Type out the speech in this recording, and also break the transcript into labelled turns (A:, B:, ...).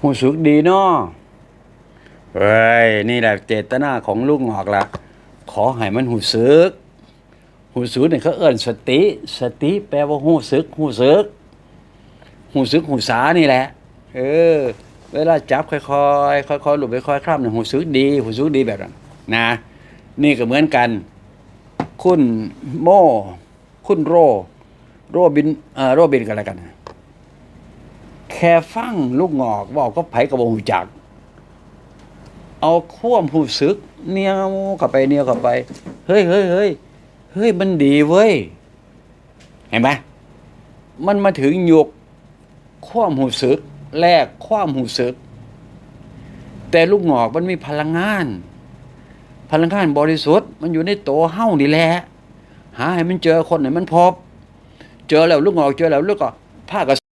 A: หูสึกดีเนาะเฮ้ย นี่แหละเจตนาของลูกหงอกละขอให้มันหูสึกหูสึกเนี่ยเขาเอิ้นสติ สติแปลว่าหูสึกหูสึกหูสึกหูสานี่แหละ เออ เวลาจับค่อยๆค่อยๆหลุดไปค่อยๆคร่ำเนี่ยหูสึกดีหูสึกดีแบบนั้นนะ นี่ก็เหมือนกัน คุณโม่คุณโร โรบินเอ่อโรบินกันอะไรกัน ค่ฟังลูกงอกบอกก็ไผกระบงจัก เอาข่วมหูซึก เนียวเข้าไปเนียวเข้าไป เฮ้ยเฮ้ยเฮ้ยเฮ้ยมันดีเว้ย เห็นไหมมันมาถึงหยกควมหูซึกแลกควมหูซึก แต่ลูกงอกมันมีพลังงาน พลังงานบริสุทธิ์ มันอยู่ในโตเฮ้านี่แหละหาให้มันเจอคนไหนมันพบ เจอแล้วลูกงอกเจอแล้วลูกก็ผ้ากับ